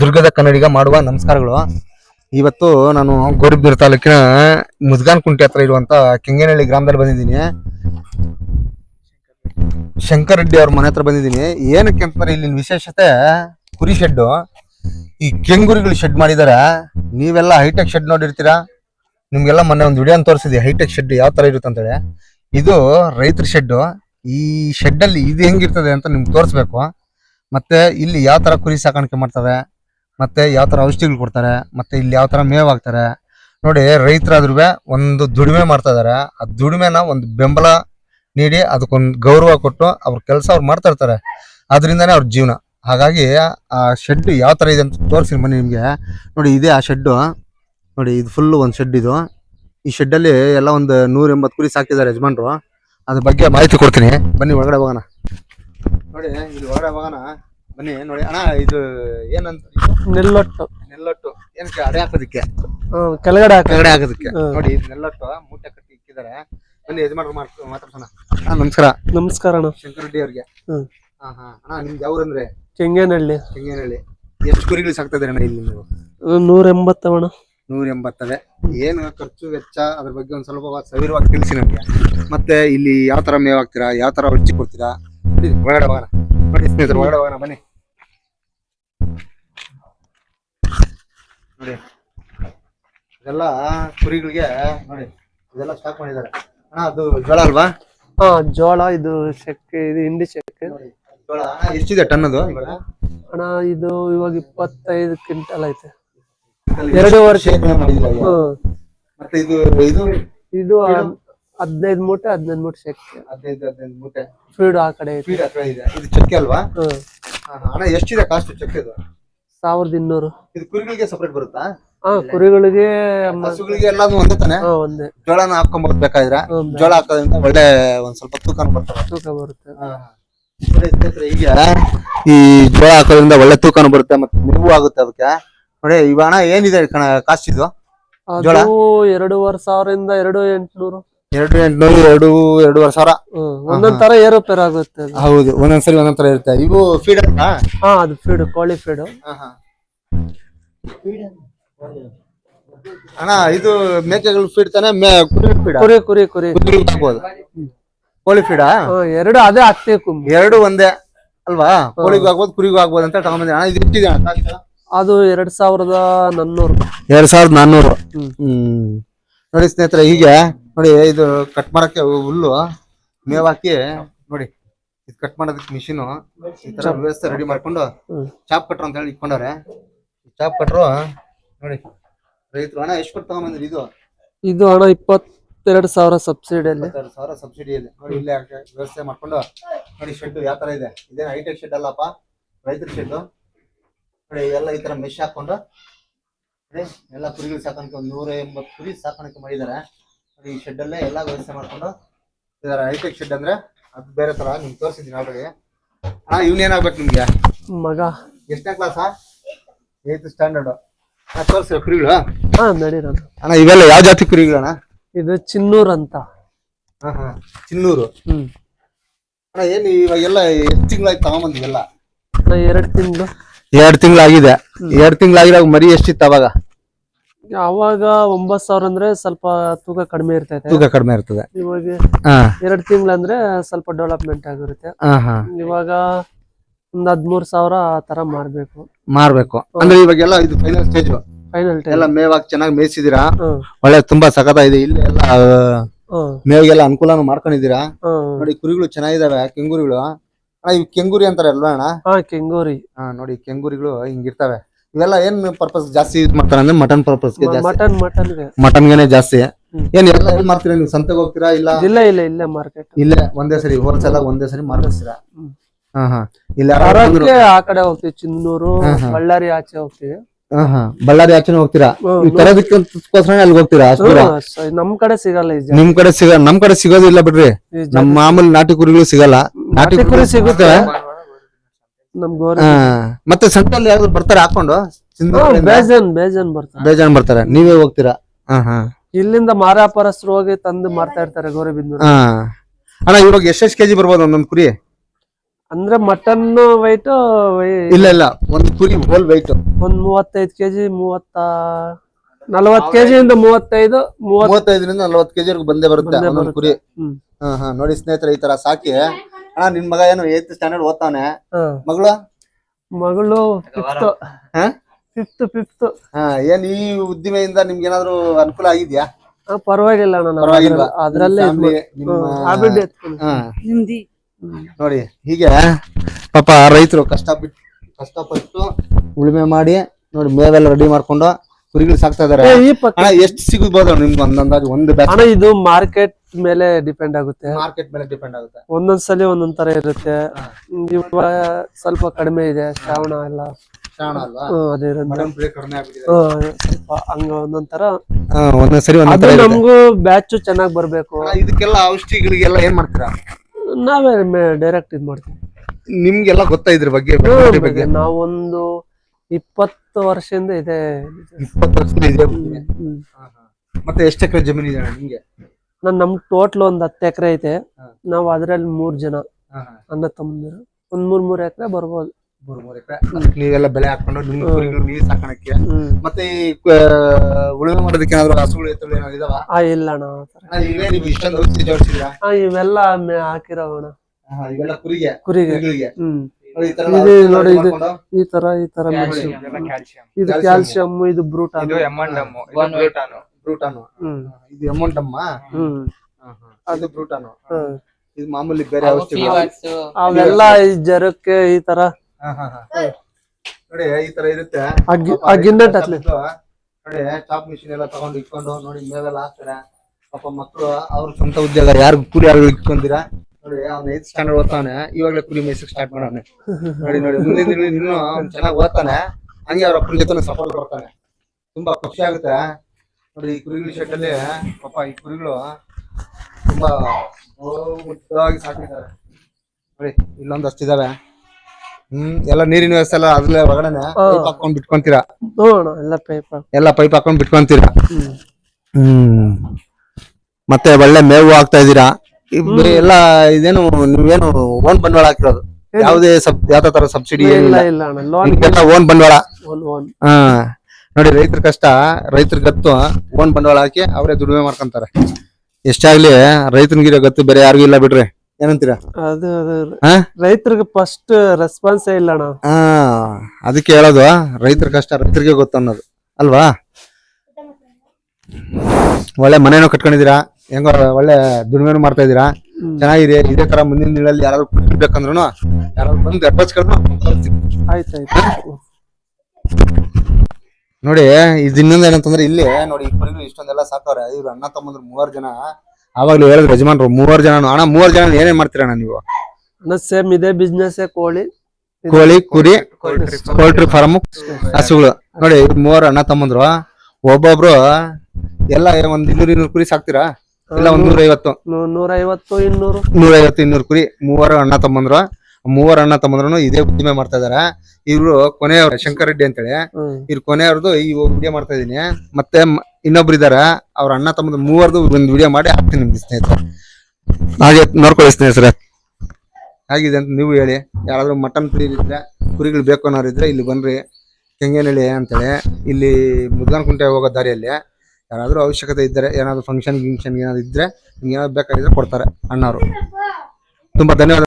ದುರ್ಗದ ಕನ್ನಡಿಗ ಮಾಡುವ ನಮಸ್ಕಾರಗಳು. ಇವತ್ತು ನಾನು ಗೋರಿಬಿದೂರು ತಾಲೂಕಿನ ಮುದ್ಗಾನ್ ಕುಂಟೆ ಹತ್ರ ಇರುವಂತ ಕೆಂಗೇನಹಳ್ಳಿ ಗ್ರಾಮದಲ್ಲಿ ಬಂದಿದ್ದೀನಿ. ಶಂಕರ್ ರೆಡ್ಡಿ ಅವ್ರ ಮನೆ ಹತ್ರ ಬಂದಿದ್ದೀನಿ. ಏನಕ್ಕೆ ಕೆಂಪರ, ಇಲ್ಲಿನ ವಿಶೇಷತೆ? ಕುರಿ ಶೆಡ್ ಈ ಕೆಂಗುರಿಗಳು ಶೆಡ್ ಮಾಡಿದಾರೆ. ನೀವೆಲ್ಲ ಹೈಟೆಕ್ ಶೆಡ್ ನೋಡಿರ್ತೀರಾ? ನಿಮ್ಗೆಲ್ಲ ಮೊನ್ನೆ ಒಂದು ವಿಡಿಯೋ ತೋರಿಸಿದ್ವಿ ಹೈಟೆಕ್ ಶೆಡ್ ಯಾವ ತರ ಇರುತ್ತೆ ಅಂತೇಳಿ. ಇದು ರೈತರ ಶೆಡ್ ಈ ಶೆಡ್ ಅಲ್ಲಿ ಇದು ಹೆಂಗಿರ್ತದೆ ಅಂತ ನಿಮ್ಗೆ ತೋರಿಸ್ಬೇಕು. ಮತ್ತೆ ಇಲ್ಲಿ ಯಾವ ತರ ಕುರಿ ಸಾಕಾಣಿಕೆ ಮಾಡ್ತಾರೆ ಮತ್ತೆ ಯಾವ ತರ ಔಷಧಿಗಳು ಕೊಡ್ತಾರೆ, ಮತ್ತೆ ಇಲ್ಲಿ ಯಾವ ತರ ಮೇವ್ ಹಾಕ್ತಾರೆ ನೋಡಿ, ರೈತರಾದ್ರೂ ಒಂದು ದುಡಿಮೆ ಮಾಡ್ತಾ ಇದ್ದಾರೆ ಆ ದುಡಿಮೆನ ಒಂದು ಬೆಂಬಲ ನೀಡಿ ಅದಕ್ಕೊಂದು ಗೌರವ ಕೊಟ್ಟು ಅವ್ರ ಕೆಲಸ ಅವ್ರು ಮಾಡ್ತಾ ಇರ್ತಾರೆ. ಅದರಿಂದಾನೇ ಅವ್ರ ಜೀವನ. ಹಾಗಾಗಿ ಆ ಶೆಡ್ ಯಾವ ತರ ಇದೆ ಅಂತ ತೋರಿಸ್ತೀನಿ ಬನ್ನಿ ನಿಮಗೆ. ನೋಡಿ, ಇದೇ ಆ ಶೆಡ್ ನೋಡಿ, ಇದು ಫುಲ್ ಒಂದು ಶೆಡ್ ಇದು. ಈ ಶೆಡ್ ಅಲ್ಲಿ ಎಲ್ಲ ಒಂದು ನೂರ ಎಂಬತ್ತು ಕುರಿ ಸಾಕಿದ್ದಾರೆ ಯಜಮಾನ್ರು. ಅದ್ರ ಬಗ್ಗೆ ಮಾಹಿತಿ ಕೊಡ್ತೀನಿ. ಬನ್ನಿ, ಒಳಗಡೆ ಹೋಗೋಣ. ನೋಡಿ, ಇಲ್ಲಿ ಒಳಗಡೆ ಹೋಗೋಣ. ಬನ್ನಿ ನೋಡಿ ಅಣ್ಣ ಇದು ಏನಂತ? ನೆಲ್ಲೊಟ್ಟು. ನೆಲ್ಲೊಟ್ಟು. ಏನಕ್ಕೆ ಅಡೆ ಹಾಕೋದಕ್ಕೆ? ಕೆಳಗಡೆ ಕೆಳಗಡೆ ಹಾಕೋದಕ್ಕೆ. ನೋಡಿ ಇದು ನೆಲ್ಲೊಟ್ಟು ಮೂಟೆ ಕಟ್ಟಿ ಇಕ್ಕಿದ್ದಾರೆ. ಬನ್ನಿ ಯಜಮಾನ್ರು ಮಾತ್ ಮಾತಾಡ್ಸೋಣ. ನಮಸ್ಕಾರ. ನಮಸ್ಕಾರ ಅಣ್ಣ. ಶಂಕರ್ ರೆಡ್ಡಿ ಅವ್ರಿಗೆ. ಹಾ ಹಾ. ಅಣ್ಣ ನಿಮ್ಗೆ ಯಾವ್ರಂದ್ರೆ ಕೆಂಗೇನಹಳ್ಳಿ. ಕೆಂಗೇನಹಳ್ಳಿ. ಎಷ್ಟು ಕುರಿಗಳು ಸಾಕ್ತಾ ಇದ್ದೀರಿ ಅಣ್ಣ ಇಲ್ಲಿ ನೀವು? ನೂರ ಎಂಬತ್ತವಣ ನೂರ ಎಂಬತ್ತವೆ ಏನು ಖರ್ಚು ವೆಚ್ಚ ಅದ್ರ ಬಗ್ಗೆ ಒಂದ್ ಸ್ವಲ್ಪ ಸವಿರವಾಗಿ ತಿಳಿಸಿ ನಮಗೆ. ಮತ್ತೆ ಇಲ್ಲಿ ಯಾವ ತರ ಮೇವ್ ಹಾಕ್ತೀರಾ? ಯಾವ ತರ ರುಚಿ ಕೊಡ್ತೀರಾ? ಒಳಗಡೆ ಹೋಗೋಣ. ನೋಡಿ ಸ್ನೇಹಿತರು ಒಳಗಡೆ ಹೋಗೋಣ ಬನ್ನಿ. ನೋಡಿ. ಇದೆಲ್ಲ ಕುರಿಗಳಿಗೆ ನೋಡಿ ಇದೆಲ್ಲ ಸ್ಟಾಕ್ ಮಾಡಿದ್ದಾರೆ. ಅಣ್ಣ ಅದು ಜೋಳ ಅಲ್ವಾ? ಹಾ ಜೋಳ ಇದು ಶೆಕ್ಕೆ ಇದು ಹಿಂಡಿ ಶೆಕ್ಕೆ ಜೋಳ. ಎಷ್ಟಿದೆ ಟನ್ ಅದು ಇವಾಗ? ಅಣ್ಣ ಇದು ಇವಾಗ ಇಪ್ಪತ್ತೈದು ಕ್ವಿಂಟಲ್ ಐತೆ. ಎರಡು ವರ್ಷ? ಮತ್ತೆ ಇದು ಇದು? ಇದು ಹದಿನೈದು ಮೂಟೆ ಹದಿನೈದು ಮೂಟೆ ಶೆಕ್ಕೆ ಹದಿನೈದು ಹದಿನೈದು ಮೂಟೆ. ಫೀಡ್ ಆ ಕಡೆ ಫೀಡ್ ಕಡೆ ಇದೆ. ಇದು ಚಕ್ಕೆ ಅಲ್ವಾ? ಹಾ. ಅಣ್ಣ ಎಷ್ಟಿದೆ ಕಾಸ್ಟ್ ಚಕ್ಕೆ ಇದು ಸಾವಿರದ ಇನ್ನೂರು. ಇದು ಕುರಿಗಳಿಗೆ ಸಪರೇಟ್ ಬರುತ್ತಾ? ಹಾ ಕುರಿಗಳಿಗೆ ಮ- ಹಸುಗಳಿಗೆ ಎಲ್ಲಾನು ಒಂದೇ ತಾನೆ? ಹಾ ಒಂದೇ. ಜೋಳನ ಹಾಕೊಂಡ್ ಬೇಕಾದ್ರೆ ಹ್ಮ್. ಜೋಳ ಹಾಕೋದ್ರಿಂದ ಒಳ್ಳೆ ಒಂದ್ ಸ್ವಲ್ಪ ತೂಕ ಬರ್ತವೆ ತೂಕ ಬರುತ್ತೆ. ನೋಡಿ ಸ್ನೇಹಿತರೆ, ಈಗ ಈ ಜೋಳ ಹಾಕೋದ್ರಿಂದ ಒಳ್ಳೆ ತೂಕನು ಬರುತ್ತೆ ಮತ್ತೆ ಮೇವು ಆಗುತ್ತೆ ಅದಕ್ಕೆ. ನೋಡಿ ಇವಾಗ ಏನಿದೆ ಕಣ ಕಾಸ್ಟ್ ಇದು? ಜೋಳ? ಅದು ಎರಡೂವರೆ ಸಾವಿರದಿಂದ ಎರಡು ಎಂಟ್ನೂರು. ಎರಡು ಎಂಟ್ನೂರು ಎರಡು ಎರಡೂವರೆ ಸಾವಿರ. ಹ್ಮ್. ಒಂದೊಂದ್ ತರ ಏರುಪೇರು ಆಗುತ್ತೆ ಅದು. ಹೌದು ಒಂದೊಂದ್ಸರಿ ಒಂದೊಂದ್ ತರ ಇರುತ್ತೆ. ಇವು ಫೀಡ್ ಅಂತ? ಹಾ ಅದು ಫೀಡ್ ಕೋಳಿ ಫೀಡ್ ಅಣ್ಣ ಇದು ಮೇಕೆಗಳು ಫೀಡ್ ತಾನೆ? ಮೇ ಕುರಿ ಫೀಡ್ ಕುರಿ ಕುರಿ ಕುರಿ. ಕುರಿ ಹಾಕ್ಬೋದು ಕೋಳಿ ಫೀಡಾ ಹಾ, ಎರಡು ಅದೇ ಹಾಕ್ಬೇಕು ಎರಡು ಒಂದೇ. ಅಲ್ವಾ? ಕೋಳಿಗೂ ಆಗ್ಬೋದು ಕುರಿಗೂ ಆಗ್ಬೋದು ಅಂತ ತಗೊಂಬಂದೆ. ಅಣ್ಣ ಇದು ಎಷ್ಟಿದೆ ಅಣ್ಣ ಕಾಸ್ಟ್ ಅದು ಎರಡ್ ಸಾವಿರದ ನಾನ್ನೂರು. ಎರಡ್ ಸಾವಿರದ ನಾನ್ನೂರು. ಹ್ಮ್. ನೋಡಿ ಸ್ನೇಹಿತರೆ ಹೀಗೆ ನೋಡಿ ಇದು ಕಟ್ ಮಾಡಕ್ಕೆ ಹುಲ್ಲು ಮೇವ್ ಹಾಕಿ ನೋಡಿ ಇದು ಕಟ್ ಮಾಡೋದಕ್ಕೆ ಮಿಷಿನ್ ಈ ತರ ವ್ಯವಸ್ಥೆ ರೆಡಿ ಮಾಡ್ಕೊಂಡು ಚಾಪ್ ಕಟ್ರು ಅಂತ ಹೇಳಿ ಇಟ್ಕೊಂಡವ್ರೆ. ಚಾಪ್ ಕಟ್ರು ನೋಡಿ ರೈತರು ಹಣ ಎಷ್ಟು ಕೊಟ್ಟು ತಗೊಂಬಂದ್ರಿ ಇದು? ಇದು ಹಣ ಇಪ್ಪತ್ತೆರಡು ಸಾವಿರ ಸಬ್ಸಿಡಿಯಲ್ಲಿ ಅಲ್ಲಿ. ಸಾವಿರ ಸಬ್ಸಿಡಿ ಇದೆ ನೋಡಿ ಇಲ್ಲೇ ವ್ಯವಸ್ಥೆ ಮಾಡ್ಕೊಂಡು ನೋಡಿ ಶೆಡ್ ಯಾವ ತರ ಇದೆ? ಇದೇನು ಹೈಟೆಕ್ ಶೆಡ್ ಅಲ್ಲಪ್ಪ ರೈತರ ಶೆಡ್ ನೋಡಿ ಎಲ್ಲ ಈ ತರ ಮೆಶ್ ಹಾಕೊಂಡು ಎಲ್ಲ ಕುರಿಗಳು ಸಾಕಾಣಿಕೆ ಒಂದು ನೂರ ಎಂಬತ್ತು ಕುರಿ ಸಾಕಾಣಿಕೆ ಮಾಡಿದ್ದಾರೆ. ಈ ಶೆಡ್ ಅಲ್ಲೇ ಎಲ್ಲ ವ್ಯವಸ್ಥೆ ಮಾಡ್ಕೊಂಡು ಇದರ. ಹೈಟೆಕ್ ಶೆಡ್ ಅಂದ್ರೆ ಅದು ಬೇರೆ ತರ ನಿಮ್ಗೆ ತೋರಿಸಿದ್ದೀನಿ ಆಲ್ರೆಡಿ ಅಣ್ಣ ಇವ್ನ ಏನಾಗ್ಬೇಕು ನಿಮ್ಗೆ? ಮಗ. ಎಷ್ಟನೇ ಕ್ಲಾಸಾ ಏತ್ ಸ್ಟ್ಯಾಂಡರ್ಡ್ ತೋರಿಸಿ ಕುರಿಗಳು. ಹಾ ನಡೀರ ಅಣ್ಣ. ಇವೆಲ್ಲ ಯಾವ ಜಾತಿ ಕುರಿಗಳು ಅಣ್ಣ? ಇದು ಚಿನ್ನೂರ್ ಅಂತ. ಹಾ ಹಾ. ಚಿನ್ನೂರು. ಹ್ಮ್. ಅಣ್ಣ ಏನು ಇವಾಗೆಲ್ಲ ಎಷ್ಟು ತಿಂಗಳಾಯ್ತು ತಗೊಂಬಂದಿವೆಲ್ಲ ಎರಡು ಎರಡ್ ತಿಂಗಳು. ಎರಡು ತಿಂಗಳಾಗಿದೆ. ಎರಡ್ ತಿಂಗಳಾಗಿರೋ ಮರಿ ಎಷ್ಟಿತ್ತು ಅವಾಗ? ಅವಾಗ ಒಂಬತ್ ಸಾವಿರ ಅಂದ್ರೆ ಸ್ವಲ್ಪ ತೂಕ ಕಡಿಮೆ ಇರ್ತೈತೆ. ತೂಕ ಕಡಿಮೆ ಇರ್ತದೆ. ಇವಾಗ ಎರಡು ತಿಂಗಳಂದ್ರೆ ಸ್ವಲ್ಪ ಡೆವಲಪ್ಮೆಂಟ್ ಆಗಿರುತ್ತೆ. ಇವಾಗ ಒಂದ್ ಹದ್ಮೂರ್ ಸಾವಿರ ಆ ತರ ಮಾರ್ಬೇಕು. ಮಾರ್ಬೇಕು ಅಂದ್ರೆ ಇವಾಗೆಲ್ಲ ಇದು ಫೈನಲ್ ಸ್ಟೇಜ್ ಫೈನಲ್ ಎಲ್ಲ ಮೇವಾಗ ಚೆನ್ನಾಗಿ ಮೇಯಿಸಿದೀರಾ? ಒಳ್ಳೆ ತುಂಬಾ ಸಖತ ಇದೆ. ಇಲ್ಲಿ ಎಲ್ಲ ಮೇವಿಗೆಲ್ಲ ಅನುಕೂಲ ಮಾಡ್ಕೊಂಡಿದೀರಾ ಹ್ಮ್ ನೋಡಿ ಕುರಿಗಳು ಚೆನ್ನಾಗಿದಾವೆ ಕೆಂಗುರಿಗಳು. ಅಣ್ಣ ಇವ್ ಕೆಂಗುರಿ ಅಂತಾರೆ ಅಲ್ವಾ ಅಣ್ಣ? ಹಾ ಕೆಂಗೂರಿ. ಹಾ ನೋಡಿ ಕೆಂಗುರಿಗಳು ಹಿಂಗಿರ್ತವೆ. ಇವೆಲ್ಲ ಏನ್ ಪರ್ಪಸ್ ಜಾಸ್ತಿ ಯೂಸ್ ಮಾಡ್ತಾರೆ ಅಂದ್ರೆ ಮಟನ್ ಪರ್ಪಸ್ ಮಟನ್ ಮಟನ್ ಮಟನ್ಗೆ ಮಟನ್ಗೆನೆ ಜಾಸ್ತಿ. ಏನ್ ಎಲ್ಲ ಏನ್ ಮಾಡ್ತೀರಾ ನೀವು ಸಂತೆಗೆ ಹೋಗ್ತೀರಾ ಇಲ್ಲ? ಇಲ್ಲ ಇಲ್ಲ ಇಲ್ಲ ಮಾರ್ಕೆಟ್ ಇಲ್ಲೇ ಒಂದೇ ಸರಿ ಹೋಲ್ಸೇಲ್ ಒಂದೇ ಸರಿ. ಹಾ ಹಾ. ಇಲ್ಲಿ ಆ ಕಡೆ ಹೋಗ್ತೀವಿ ಚಿನ್ನೂರು. ಬಳ್ಳಾರಿ ಆಚೆ ಹೋಗ್ತೀವಿ. ಬಳ್ಳಾರಿ ಆಚೆನೆ ಹೋಗ್ತೀರಾ? ತರೋದಕ್ಕೋಸ್ಕರ ಅಲ್ಲಿ ಹೋಗ್ತೀರಾ ನಮ್ ಕಡೆ ಸಿಗಲ್ಲ ನಿಮ್ ಕಡೆ ಸಿಗ ನಮ್ ಕಡೆ ಸಿಗೋದಿಲ್ಲ ಬಿಡ್ರಿ. ನಮ್ ಮಾಮೂಲಿ ನಾಟಿ ಕುರಿಗಳು ಸಿಗಲ್ಲ. ನಾಟಿ ಕುರಿ ಸಿಗುತ್ತೆ. ನಮ್ ಗೋರಿ. ಮತ್ತೆ ಸೆಂಟ್ರಲ್ ಯಾರು ಬರ್ತಾರೆ ಹಾಕೊಂಡು? ಬೇಜಾನ್ ಬೇಜನ್ ಬೇಜನ್ ಬರ್ತಾರೆ. ಬೇಜಾನ್ ಬರ್ತಾರೆ. ನೀವೇ ಹೋಗ್ತೀರಾ? ಇಲ್ಲಿಂದ ಮಾರಾಪರಸ್ರು ಹೋಗಿ ತಂದು ಮಾರ್ತಾ ಇರ್ತಾರೆ ಗೌರಿ ಹಾ. ಅಣ್ಣ ಇವಾಗ ಎಷ್ಟೆಷ್ಟು ಕೆಜಿ ಬರ್ಬೋದು ಒಂದೊಂದ್ ಕುರಿ? ಅಂದ್ರೆ ಮಟನ್ ವೈಟ್ ಇಲ್ಲ ಇಲ್ಲ. ಒಂದು ಕುರಿ ಹೋಲ್ ವೈಟ್ ಒಂದ್ ಮೂವತ್ತೈದು ಕೆಜಿ ಮೂವತ್ತ ನಲವತ್ ಕೆಜಿಯಿಂದ ಮೂವತ್ತೈದು ಮೂವತ್ ಮೂವತ್ತೈದರಿಂದ ನಲ್ವತ್ತು ಕೆಜಿ ಬಂದೇ ಬರುತ್ತೆ ಬಂದೇ ಒಂದೊಂದು ಕುರಿ. ಹ್ಮ್. ಹಾ ಹಾ. ನೋಡಿ ಸ್ನೇಹಿತರೆ ಈ ತರ ಸಾಕಿ. ಅಣ್ಣ ನಿನ್ ಮಗ ಏನು ಏತ್ ಸ್ಟ್ಯಾಂಡರ್ಡ್ ಓದ್ತಾನೆ ಮಗಳು? ಮಗಳು ಫಿಫ್ತ್ ಹಾ? ಫಿಫ್ತ್ ಫಿಫ್ತ್ ಹಾ ಏನ್ ಈ ಉದ್ದಿಮೆಯಿಂದ ನಿಮ್ಗೆ ಏನಾದ್ರು ಅನುಕೂಲ ಆಗಿದ್ಯಾ? ಪರವಾಗಿಲ್ಲ ಅಣ್ಣ ಅದ್ರಲ್ಲೇ ನೋಡಿ ಹೀಗೆ ಪಾಪ ರೈತರು ಕಷ್ಟ ಬಿಟ್ಟು ಕಷ್ಟಪಟ್ಟು ಉಳುಮೆ ಮಾಡಿ ನೋಡಿ ಮೇವೆಲ್ಲ ರೆಡಿ ಮಾಡ್ಕೊಂಡು ಕುರಿಗಳು ಸಾಕ್ತಾ ಇದಾರೆ. ಈ ಪಕ್ಕ ಅಣ್ಣ ಎಷ್ಟು ಸಿಗಬಹುದು ನಿಮ್ಗೆ ಒಂದ್ ಅಂದಾಜು ಒಂದು ಬ್ಯಾಚ್ ಅಣ್ಣ ಇದು ಮಾರ್ಕೆಟ್ ಮೇಲೆ ಡಿಪೆಂಡ್ ಆಗುತ್ತೆ. ಮಾರ್ಕೆಟ್ ಮೇಲೆ ಡಿಪೆಂಡ್ ಆಗುತ್ತೆ. ಒಂದೊಂದ್ಸಲಿ ಒಂದೊಂದ್ ತರ ಇರುತ್ತೆ. ಇವಾಗ ಸ್ವಲ್ಪ ಕಡಿಮೆ ಇದೆ ಶ್ರಾವಣ ಎಲ್ಲ. ಶ್ರಾವಣ ಅಲ್ವಾ? ಸ್ವಲ್ಪ ಹಂಗ ಒಂದೊಂದ್ ತರ. ಒಂದೊಂದ್ ಸರಿ ಒಂದೊಂದ್ ತರ ನಮಗೂ ಬ್ಯಾಚ್ ಚೆನ್ನಾಗ್ ಬರ್ಬೇಕು. ಇದಕ್ಕೆಲ್ಲ ಔಷಧಿಗಳಿಗೆಲ್ಲ ಏನ್ ಮಾಡ್ತೀರಾ? ನಾವೇ ಡೈರೆಕ್ಟ್ ಇದ್ ಮಾಡ್ತೀವಿ. ನಿಮ್ಗೆಲ್ಲ ಗೊತ್ತಾ ಇದ್ರ ಬಗ್ಗೆ ಬಗ್ಗೆ ನಾವೊಂದು ಇಪ್ಪತ್ತು ವರ್ಷದಿಂದ ಇದೆ. ಇಪ್ಪತ್ತು ವರ್ಷದಿಂದ ಇದೆ. ಹ್ಮ್. ಮತ್ತೆ ಎಷ್ಟು ಎಕರೆ ಜಮೀನು ಇದೆ ಅಣ್ಣ ನಿಮ್ಗೆ? ನಾನ್ ನಮ್ ಟೋಟಲ್ ಒಂದ್ ಹತ್ತು ಎಕರೆ ಐತೆ. ಹಾ. ನಾವ್ ಅದ್ರಲ್ಲಿ ಮೂರ್ ಜನ. ಅನ್ನ. ಅಣ್ಣ ತಮ್ಮಂದಿರು. ಒಂದ್ ಮೂರ್ ಮೂರ್ ಎಕರೆ ಬರ್ಬೋದು. ಮೂರು ಮೂರು ಎಕರೆ. ನೀವೆಲ್ಲ ಬೆಳೆ ಹಾಕೊಂಡು ನಿಮ್ ಕುರಿಗಳು ನೀರ್ ಸಾಕಣಕ್ಕೆ ಹ್ಮ್. ಮತ್ತೆ ಈ ಆ, ಉಳುಮೆ ಮಾಡೋದಕ್ಕೆ ಏನಾದ್ರು ಹಸುಗಳು ಎತ್ತುಗಳು ಏನಾದ್ರು ಇದಾವ? ಆ ಇಲ್ಲ ಅಣ್ಣ ಆ ತರ. ಇವೇ ನೀವು ಇಷ್ಟೊಂದು ಔಷಧಿ ಜೋಡಿಸಿದ್ರಾ? ಆ ಇವೆಲ್ಲ ಮೆ- ಹಾಕಿರೋ ಅಣ್ಣ. ಇವೆಲ್ಲ ಕುರಿಗೆ ಕುರಿಗೆ. ಕುರಿಗಳಿಗೆ. ಹ್ಮ್. ಇದು ನೋಡಿ ಇದು ಈ ತರ ಈ ತರ ಇದು ಕ್ಯಾಲ್ಸಿಯಂ ಇದು ಬ್ರೂಟಾನ್ ಬ್ರೂಟಾನು ಇದು ಅಮೌಂಟ್ ಅಮ್ಮ ಹ್ಮ್. ಅದು ಬ್ರೂಟಾನು ಇದು ಮಾಮೂಲಿ ಬೇರೆ ಔಷಧಿ ಅವೆಲ್ಲ ಈ ಜರಕ್ಕೆ ಈ ತರ. ನೋಡಿ ಈ ತರ ಇರುತ್ತೆ. ಆ? ನೋಡಿ ಚಾಪ್ ಮಿಷಿನ್ ಎಲ್ಲ ತಗೊಂಡು ಇಟ್ಕೊಂಡು ನೋಡಿ ಮೇವೆಲ್ಲ ಹಾಕ್ತಾರೆ. ಪಾಪ ಮಕ್ಕಳು ಅವ್ರ ಸ್ವಂತ ಉದ್ಯೋಗ ಯಾರು ಕೂಲಿ ಯಾರು ಇಟ್ಕೊಂಡಿರಾ? ನೋಡಿ ಅವ್ನ ಏತ್ ಸ್ಟ್ಯಾಂಡರ್ಡ್ ಓದ್ತಾನೆ ಇವಾಗಲೇ ಕುರಿ ಮೇಯ್ಸಕ್ ಸ್ಟಾರ್ಟ್ ಮಾಡೋಣ ನೋಡಿ ನೋಡಿ ಮುಂದಿನ ದಿನ ಇನ್ನೂ ಅವ್ನು ಚೆನ್ನಾಗಿ ಓದ್ತಾನೆ ಹಂಗೆ ಅವ್ರ ಅಪ್ಪನ ಜೊತೆ ಸಪೋರ್ಟ್ ಕೊಡ್ತಾನೆ. ತುಂಬಾ ಖುಷಿ ಆಗುತ್ತೆ. ನೋಡಿ ಈ ಕುರಿಗಳ ಶೆಡ್ ಅಲ್ಲಿ ಪಾಪ ಈ ಕುರಿಗಳು ತುಂಬಾ ಮುದ್ದಾಗಿ ಸಾಕಿದ್ದಾರೆ. ನೋಡಿ ಇಲ್ಲೊಂದಷ್ಟು ಇದಾವೆ. ಹ್ಮ್ ಎಲ್ಲ ನೀರಿನ ವ್ಯವಸ್ಥೆ ಎಲ್ಲ ಅದ್ರಲ್ಲೇ ಒಳಗಡೆ ಪೈಪ್ ಹಾಕೊಂಡ್ ಬಿಟ್ಕೊಂತೀರಾ? ಎಲ್ಲ ಪೈಪ್ ಎಲ್ಲ ಪೈಪ್ ಹಾಕೊಂಡ್ ಬಿಟ್ಕೊಂತೀರಾ? ಹ್ಮ್. ಮತ್ತೆ ಒಳ್ಳೆ ಮೇವು ಹಾಕ್ತಾ ಇದೀರಾ ಇವ್ ಎಲ್ಲ ಇದೇನು ನೀವೇನು ಓನ್ ಬಂಡವಾಳ ಹಾಕಿರೋದು? ಯಾವುದೇ ಸಬ್ ಯಾವ್ದೇ ತರ ಸಬ್ಸಿಡಿ ಇಲ್ಲ ಏನಿಲ್ಲ. ಇಲ್ಲ ಅಣ್ಣ. ಲೋನ್ ಓನ್ ಬಂಡವಾಳ. ಒನ್ ಒನ್ ಹಾ. ನೋಡಿ ರೈತರ ಕಷ್ಟ ರೈತರ ಗತ್ತು ಓನ್ ಬಂಡವಾಳ ಹಾಕಿ ಅವರೇ ದುಡಿಮೆ ಮಾಡ್ಕೊಂತಾರೆ. ಎಷ್ಟಾಗ್ಲಿ ರೈತನಿಗಿರೋ ಗತ್ತು ಬೇರೆ ಯಾರಿಗೂ ಇಲ್ಲ ಬಿಡ್ರಿ. ಏನಂತೀರಾ? ಅದು ಅದು. ಹಾ? ರೈತರಿಗೆ ಫಸ್ಟ್ ರೆಸ್ಪಾನ್ಸೇ ಇಲ್ಲ ಅಣ್ಣ. ಹಾ ಅದಕ್ಕೆ ಹೇಳೋದು ರೈತರ ಕಷ್ಟ ರೈತರಿಗೆ ಗೊತ್ತು ಅನ್ನೋದು. ಅಲ್ವಾ? ಒಳ್ಳೆ ಮನೇನೂ ಕಟ್ಕೊಂಡಿದೀರಾ ಹೆಂಗೋ ಒಳ್ಳೆ ದುಡಿಮೆನು ಮಾಡ್ತಾ ಇದೀರಾ. ಚೆನ್ನಾಗಿದೆ. ಇದೇ ತರ ಮುಂದಿನ ದಿನಗಳಲ್ಲಿ ಯಾರಾದ್ರೂ ಕುಡಿಬೇಕಂದ್ರು ಯಾರಾದ್ರೂ ಬಂದು ಆಯ್ತಾಯ್ತು ನೋಡಿ ಇದು ಇನ್ನೊಂದು ಏನಂತಂದ್ರೆ ಇಲ್ಲಿ ನೋಡಿ ಇಬ್ಬರಿಗೂ ಇಷ್ಟೊಂದೆಲ್ಲ ಸಾಕವ್ರೆ. ಇವ್ರು ಅಣ್ಣ ತಮ್ಮಂದ್ರು ಮೂವರ್ ಜನ. ಆವಾಗ್ಲೂ ಹೇಳಿದ್ರು ಯಜಮಾನ್ರು ಮೂವರ್ ಜನ. ಅಣ್ಣ ಮೂವರ್ ಜನ ಏನೇನ್ ಮಾಡ್ತೀರಣ್ಣ ನೀವು? ಸೇಮ್ ಇದೆ ಬಿಸ್ನೆಸ್ ಕೋಳಿ. ಕೋಳಿ ಕುರಿ ಪೋಲ್ಟ್ರಿ ಫಾರ್ಮ್ ಹಸುಗಳು. ನೋಡಿ ಇವ್ರು ಮೂವರು ಅಣ್ಣ ತಮ್ಮಂದ್ರು. ಒಬ್ಬೊಬ್ರು ಎಲ್ಲ ಒಂದ್ ಇನ್ನೂರ್ ಇನ್ನೂರು ಕುರಿ ಸಾಕ್ತೀರಾ? ಇಲ್ಲ ಒಂದ್ ನೂರ ಐವತ್ತು ನೂ- ನೂರೈವತ್ತು ಇನ್ನೂರು. ನೂರ ಐವತ್ತು ಇನ್ನೂರು ಕುರಿ ಮೂವರು ಅಣ್ಣ ತಮ್ಮಂದ್ರು. ಮೂವರು ಅಣ್ಣ ತಮ್ಮಂದ್ರು ಇದೇ ಉದ್ದಿಮೆ ಮಾಡ್ತಾ ಇದಾರೆ. ಇವ್ರು ಕೊನೆಯವ್ರ ಶಂಕರ್ ರೆಡ್ಡಿ ಅಂತೇಳಿ ಇವ್ರು ಕೊನೆಯವ್ರದ್ದು ಈ ವಿಡಿಯೋ ಮಾಡ್ತಾ ಇದೀನಿ ಮತ್ತೆ ಇನ್ನೊಬ್ರು ಇದಾರೆ. ಅವ್ರ ಅಣ್ಣ ತಮ್ಮದು ಮೂವರ್ದು ಒಂದು ವಿಡಿಯೋ ಮಾಡಿ ಹಾಕ್ತೀನಿ ನಿಮ್ಗೆ ಸ್ನೇಹಿತರೆ. ಹಾಗೆ ನೋಡ್ಕೊಳ್ಳಿ ಸ್ನೇಹಿತರೆ. ಹಾಗಿದೆ ಅಂತ ನೀವು ಹೇಳಿ. ಯಾರಾದ್ರೂ ಮಟನ್ ಇದ್ರೆ ಕುರಿಗಳು ಬೇಕು ಅನ್ನೋರು ಇದ್ರೆ ಇಲ್ಲಿ ಬನ್ರಿ. ಕೆಂಗೇನಹಳ್ಳಿ ಅಂತೇಳಿ. ಇಲ್ಲಿ ಮುದ್ಗಾನ್ ಕುಂಟೆ ಹೋಗೋ ದಾರಿಯಲ್ಲಿ ಯಾರಾದ್ರೂ ಅವಶ್ಯಕತೆ ಇದ್ದರೆ, ಏನಾದರೂ ಫಂಕ್ಷನ್ ಗಿಂಕ್ಷನ್ ಏನಾದ್ರು ಇದ್ದರೆ ನಿಮ್ಗೆ ಏನಾದ್ರು ಬೇಕಾಗಿದ್ರೆ ಕೊಡ್ತಾರೆ ಅಣ್ಣವರು. ತುಂಬಾ ಧನ್ಯವಾದ.